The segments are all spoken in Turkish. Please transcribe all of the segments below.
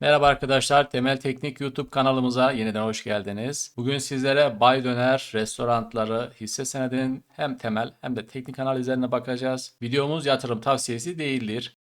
Merhaba arkadaşlar, Temel Teknik YouTube kanalımıza yeniden hoş geldiniz. Bugün sizlere Bay Döner restoranları hisse senedinin hem temel hem de teknik analizlerine bakacağız. Videomuz yatırım tavsiyesi değildir.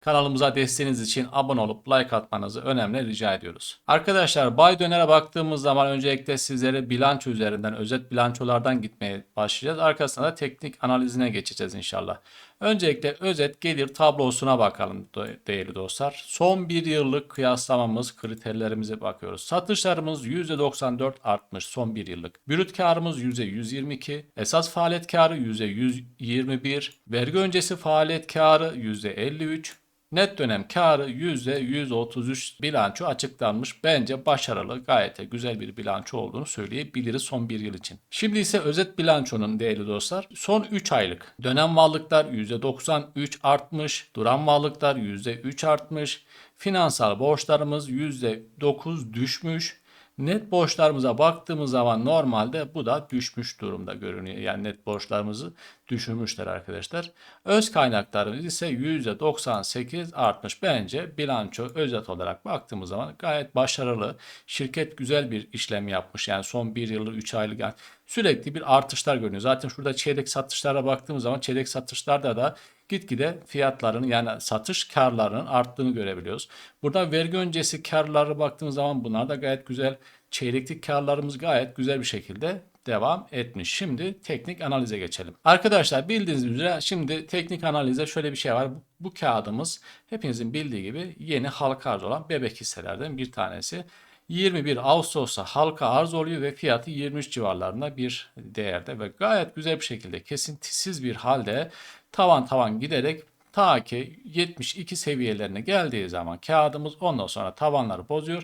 Kanalımıza desteğiniz için abone olup like atmanızı önemli rica ediyoruz. Arkadaşlar Bay Döner'e baktığımız zaman öncelikle sizlere bilanço üzerinden, özet bilançolardan gitmeye başlayacağız. Arkasında da teknik analizine geçeceğiz inşallah. Öncelikle özet gelir tablosuna bakalım değerli dostlar. Son bir yıllık kıyaslamamız kriterlerimize bakıyoruz. Satışlarımız %94 artmış son bir yıllık. Brüt karımız %122. Esas faaliyet karı %121. Vergi öncesi faaliyet karı %53. Net dönem karı %133 bilanço açıklanmış. Bence başarılı, gayet güzel bir bilanço olduğunu söyleyebiliriz son bir yıl için. Şimdi ise özet bilançonun değerli dostlar. Son 3 aylık dönem varlıklar %93 artmış, duran varlıklar %3 artmış, finansal borçlarımız %9 düşmüş, Net borçlarımıza baktığımız zaman normalde bu da düşmüş durumda görünüyor. Yani net borçlarımızı düşürmüşler arkadaşlar. Öz kaynaklarımız ise %98 artmış. Bence bilanço özet olarak baktığımız zaman gayet başarılı. Şirket güzel bir işlem yapmış. Yani son 1 yıllık 3 aylık yani sürekli bir artışlar görünüyor. Zaten şurada çeyrek satışlara baktığımız zaman çeyrek satışlarda da gitgide fiyatların yani satış karlarının arttığını görebiliyoruz. Burada vergi öncesi karlara baktığımız zaman bunlar da gayet güzel. Çeyreklik karlarımız gayet güzel bir şekilde devam etmiş. Şimdi teknik analize geçelim. Arkadaşlar bildiğiniz üzere şimdi teknik analize şöyle bir şey var. Bu, kağıdımız hepinizin bildiği gibi yeni halka arz olan bebek hisselerden bir tanesi. 21 Ağustos'ta halka arz oluyor ve fiyatı 23 civarlarında bir değerde ve gayet güzel bir şekilde kesintisiz bir halde tavan tavan giderek ta ki 72 seviyelerine geldiği zaman kağıdımız ondan sonra tavanları bozuyor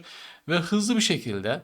ve hızlı bir şekilde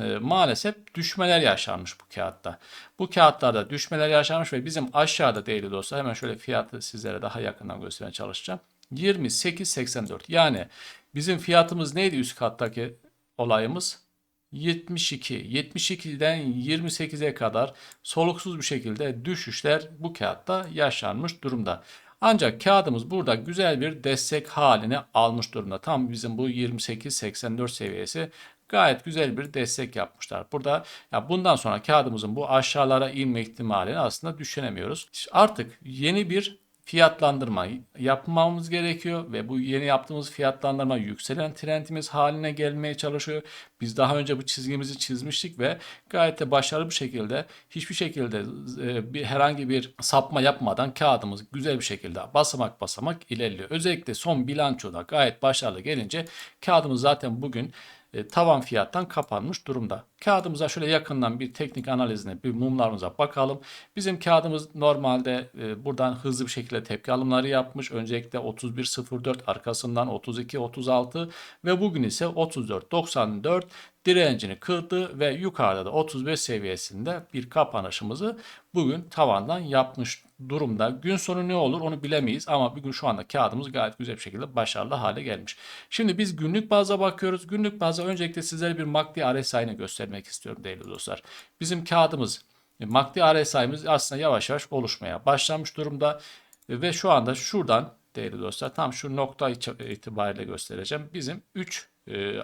e, maalesef düşmeler yaşanmış bu kağıtta. Bu kağıtlarda düşmeler yaşanmış ve bizim aşağıda değerli dostlar hemen şöyle fiyatı sizlere daha yakından göstermeye çalışacağım. 28.84 yani bizim fiyatımız neydi üst kattaki olayımız? 72. 72'den 28'e kadar soluksuz bir şekilde düşüşler bu kağıtta yaşanmış durumda. Ancak kağıdımız burada güzel bir destek haline almış durumda. Tam bizim bu 28-84 seviyesi gayet güzel bir destek yapmışlar. Burada ya bundan sonra kağıdımızın bu aşağılara inme ihtimalini aslında düşünemiyoruz. Artık yeni bir fiyatlandırma yapmamız gerekiyor ve bu yeni yaptığımız fiyatlandırma yükselen trendimiz haline gelmeye çalışıyor. Biz daha önce bu çizgimizi çizmiştik ve gayet de başarılı bir şekilde hiçbir şekilde e, bir herhangi bir sapma yapmadan kağıdımız güzel bir şekilde basamak basamak ilerliyor. Özellikle son bilançoda gayet başarılı gelince kağıdımız zaten bugün e, tavan fiyattan kapanmış durumda. Kağıdımıza şöyle yakından bir teknik analizine, bir mumlarımıza bakalım. Bizim kağıdımız normalde e, buradan hızlı bir şekilde tepki alımları yapmış. Öncelikle 31.04 arkasından 32.36 ve bugün ise 34.94 direncini kırdı ve yukarıda da 35 seviyesinde bir kapanışımızı bugün tavandan yapmış durumda. Gün sonu ne olur onu bilemeyiz ama bugün şu anda kağıdımız gayet güzel bir şekilde başarılı hale gelmiş. Şimdi biz günlük baza bakıyoruz. Günlük baza öncelikle sizlere bir MACD RSI'ni göstermek istiyorum değerli dostlar. Bizim kağıdımız MACD RSI'miz aslında yavaş yavaş oluşmaya başlamış durumda ve şu anda şuradan değerli dostlar tam şu nokta itibariyle göstereceğim. Bizim 3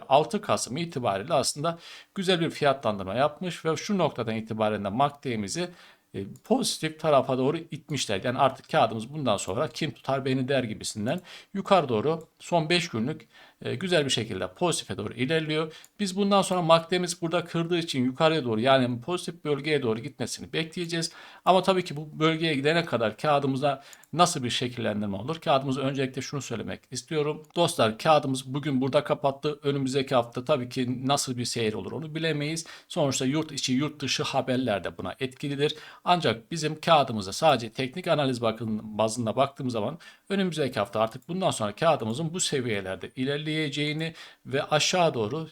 6 e, Kasım itibariyle aslında güzel bir fiyatlandırma yapmış ve şu noktadan itibaren de MACD'mizi e, pozitif tarafa doğru itmişler. Yani artık kağıdımız bundan sonra kim tutar beni der gibisinden yukarı doğru son 5 günlük e, güzel bir şekilde pozitife doğru ilerliyor. Biz bundan sonra MACD'miz burada kırdığı için yukarıya doğru yani pozitif bölgeye doğru gitmesini bekleyeceğiz. Ama tabii ki bu bölgeye gidene kadar kağıdımızda nasıl bir şekillendirme olur? Kağıdımız öncelikle şunu söylemek istiyorum. Dostlar kağıdımız bugün burada kapattı. Önümüzdeki hafta tabii ki nasıl bir seyir olur onu bilemeyiz. Sonuçta yurt içi yurt dışı haberler de buna etkilidir. Ancak bizim kağıdımıza sadece teknik analiz bazında baktığımız zaman önümüzdeki hafta artık bundan sonra kağıdımızın bu seviyelerde ilerleyeceğini ve aşağı doğru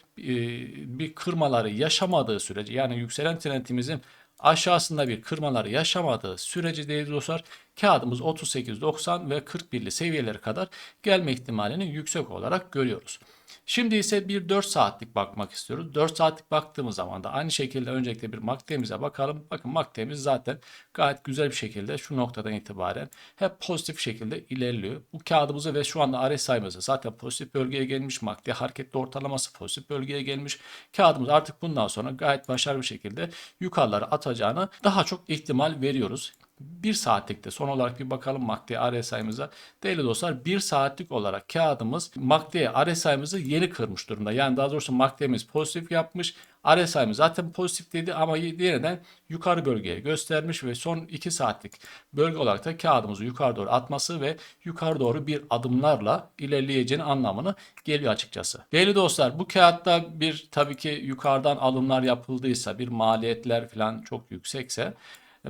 bir kırmaları yaşamadığı sürece yani yükselen trendimizin aşağısında bir kırmaları yaşamadığı sürece değerli dostlar kağıdımız 38, 90 ve 41'li seviyeleri kadar gelme ihtimalini yüksek olarak görüyoruz. Şimdi ise bir 4 saatlik bakmak istiyoruz. 4 saatlik baktığımız zaman da aynı şekilde öncelikle bir MACD'mize bakalım. Bakın MACD'miz zaten gayet güzel bir şekilde şu noktadan itibaren hep pozitif şekilde ilerliyor. Bu kağıdımızı ve şu anda RSI'mızı zaten pozitif bölgeye gelmiş. MACD hareketli ortalaması pozitif bölgeye gelmiş. Kağıdımız artık bundan sonra gayet başarılı bir şekilde yukarılara atacağını daha çok ihtimal veriyoruz. 1 saatlikte son olarak bir bakalım MACD RSI'mıza. Değerli dostlar 1 saatlik olarak kağıdımız MACD RSI'mızı yeni kırmış durumda. Yani daha doğrusu MACD'miz pozitif yapmış. RSI'miz zaten pozitif dedi ama yeniden yukarı bölgeye göstermiş ve son 2 saatlik bölge olarak da kağıdımızı yukarı doğru atması ve yukarı doğru bir adımlarla ilerleyeceğini anlamını geliyor açıkçası. Değerli dostlar bu kağıtta bir tabii ki yukarıdan alımlar yapıldıysa bir maliyetler falan çok yüksekse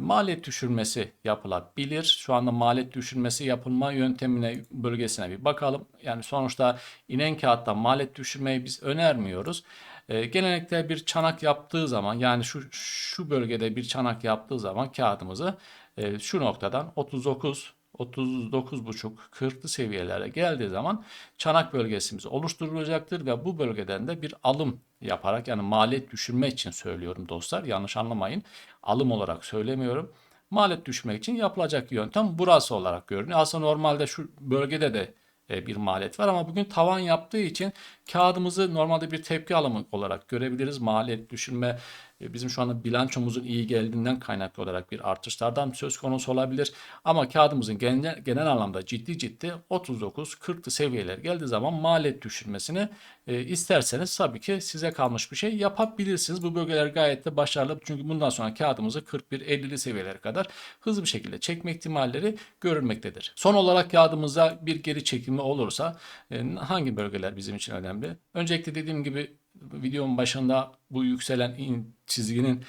maliyet düşürmesi yapılabilir. Şu anda maliyet düşürmesi yapılma yöntemine bölgesine bir bakalım. Yani sonuçta inen kağıtta maliyet düşürmeyi biz önermiyoruz. E, genellikle bir çanak yaptığı zaman yani şu şu bölgede bir çanak yaptığı zaman kağıdımızı e, şu noktadan 39 39,5 40'lı seviyelere geldiği zaman çanak bölgesimiz oluşturulacaktır ve bu bölgeden de bir alım yaparak yani maliyet düşürme için söylüyorum dostlar yanlış anlamayın. Alım olarak söylemiyorum. Maliyet düşürmek için yapılacak yöntem burası olarak görünüyor. Aslında normalde şu bölgede de e, bir maliyet var ama bugün tavan yaptığı için kağıdımızı normalde bir tepki alımı olarak görebiliriz. Maliyet düşürme bizim şu anda bilançomuzun iyi geldiğinden kaynaklı olarak bir artışlardan söz konusu olabilir. Ama kağıdımızın genel, genel anlamda ciddi ciddi 39-40'lı seviyeler geldiği zaman maliyet düşürmesini e, isterseniz tabii ki size kalmış bir şey yapabilirsiniz. Bu bölgeler gayet de başarılı. Çünkü bundan sonra kağıdımızı 41-50'li seviyelere kadar hızlı bir şekilde çekme ihtimalleri görülmektedir. Son olarak kağıdımıza bir geri çekilme olursa e, hangi bölgeler bizim için önemli? Öncelikle dediğim gibi videonun başında bu yükselen in çizginin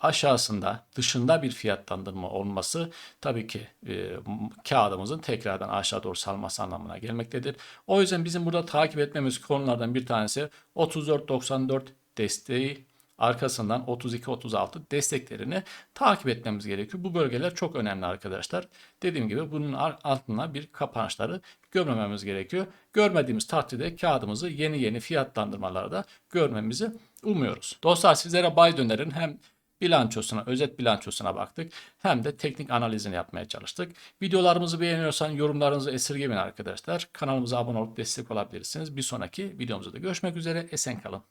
aşağısında dışında bir fiyatlandırma olması tabii ki e, kağıdımızın tekrardan aşağı doğru salması anlamına gelmektedir. O yüzden bizim burada takip etmemiz konulardan bir tanesi 34.94 desteği arkasından 32-36 desteklerini takip etmemiz gerekiyor. Bu bölgeler çok önemli arkadaşlar. Dediğim gibi bunun altına bir kapanışları görmememiz gerekiyor. Görmediğimiz takdirde kağıdımızı yeni yeni fiyatlandırmalarda görmemizi umuyoruz. Dostlar sizlere Bay Döner'in hem bilançosuna, özet bilançosuna baktık. Hem de teknik analizini yapmaya çalıştık. Videolarımızı beğeniyorsan yorumlarınızı esirgemeyin arkadaşlar. Kanalımıza abone olup destek olabilirsiniz. Bir sonraki videomuzda da görüşmek üzere. Esen kalın.